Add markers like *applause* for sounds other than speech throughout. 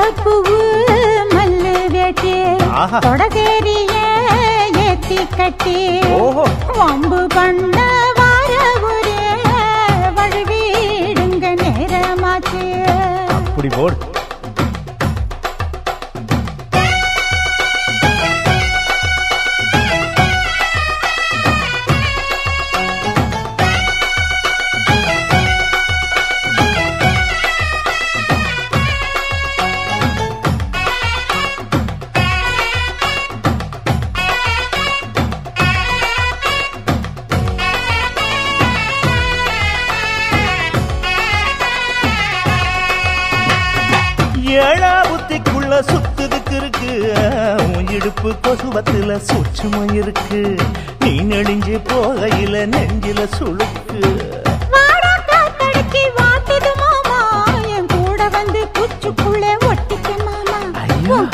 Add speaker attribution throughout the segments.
Speaker 1: கும்பப்பூவு மல்லு வேட்டி. தொடதேரிய ஏத்தி கட்டி. வம்பு பண்ண வார ஒரே வழுவிடுங்க நேரமாச்சு.
Speaker 2: அப்படி போடு. ஏழா புத்திக்குள்ள சுத்துதுக்கு இருக்கு. உன் இடுப்பு கொசுவத்துல சூட்சுமம் இருக்கு. நீ நெளிஞ்சு போகையில நெஞ்சில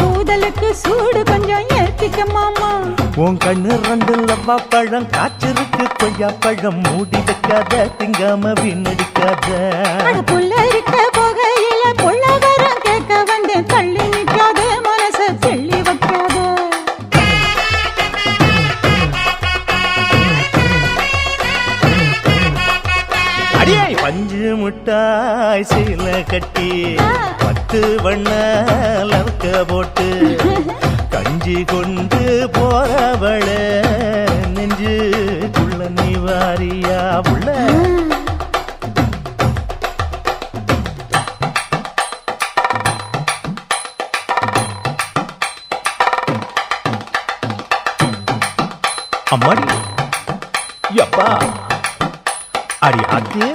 Speaker 1: கூதலுக்கு சூடு கொஞ்சம் ஏத்திக்க மாமா.
Speaker 2: உன் கண்ணு ரெண்டு லவ்வா பழம் காய்ச்சிருக்கு கொய்யா பழம் மூடி வைக்காத திங்காம வீணடிக்காத.
Speaker 1: புள்ள இருக்க போகையில வந்தேன் தள்ளி நிக்காத மனச தெள்ளி வைக்காத.
Speaker 2: அடியே பஞ்சு முட்டாய் சீல கட்டி பத்து வண்ண லவுக்க போட்டு *laughs* கஞ்சி கொண்டு போறவள நெஞ்சுக்குள்ள நீ வாரியா உள்ள. அம்மாடி யப்பா. அடி ஆத்தியே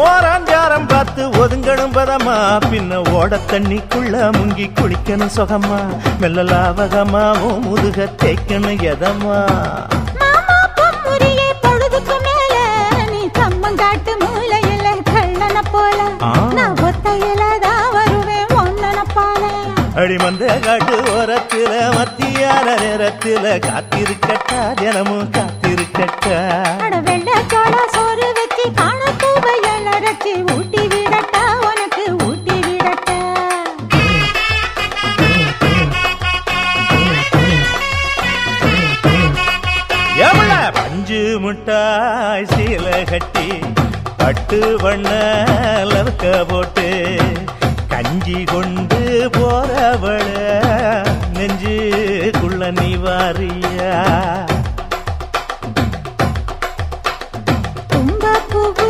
Speaker 2: ஓராஞ்சாரம் பார்த்து ஒதுங்கணும் பதமா பின்ன ஓட தண்ணிக்குள்ள முங்கி குளிக்கணும் சுகமா மெல்ல ஓ முதுக தேய்க்கணும் எதமா அடி மந்த காட்டு ஓரத்துல மத்தியான நேரத்துல காத்திருக்கட்டா தினமும் காத்திருக்கட்டா.
Speaker 1: அட வெள்ளை சோள சோறு வச்சு காண அரைச்சி ஊட்டி விடட்டா உனக்கு ஊட்டி விடட்டா.
Speaker 2: எவ்வள பஞ்சு முட்டாய் சீல கட்டி பட்டு வண்ண லவுக்க போட்டு கஞ்சி கொண்டு போறவள நெஞ்சுக்குள்ள நீ வாரியா?
Speaker 1: தும்பப்பூவு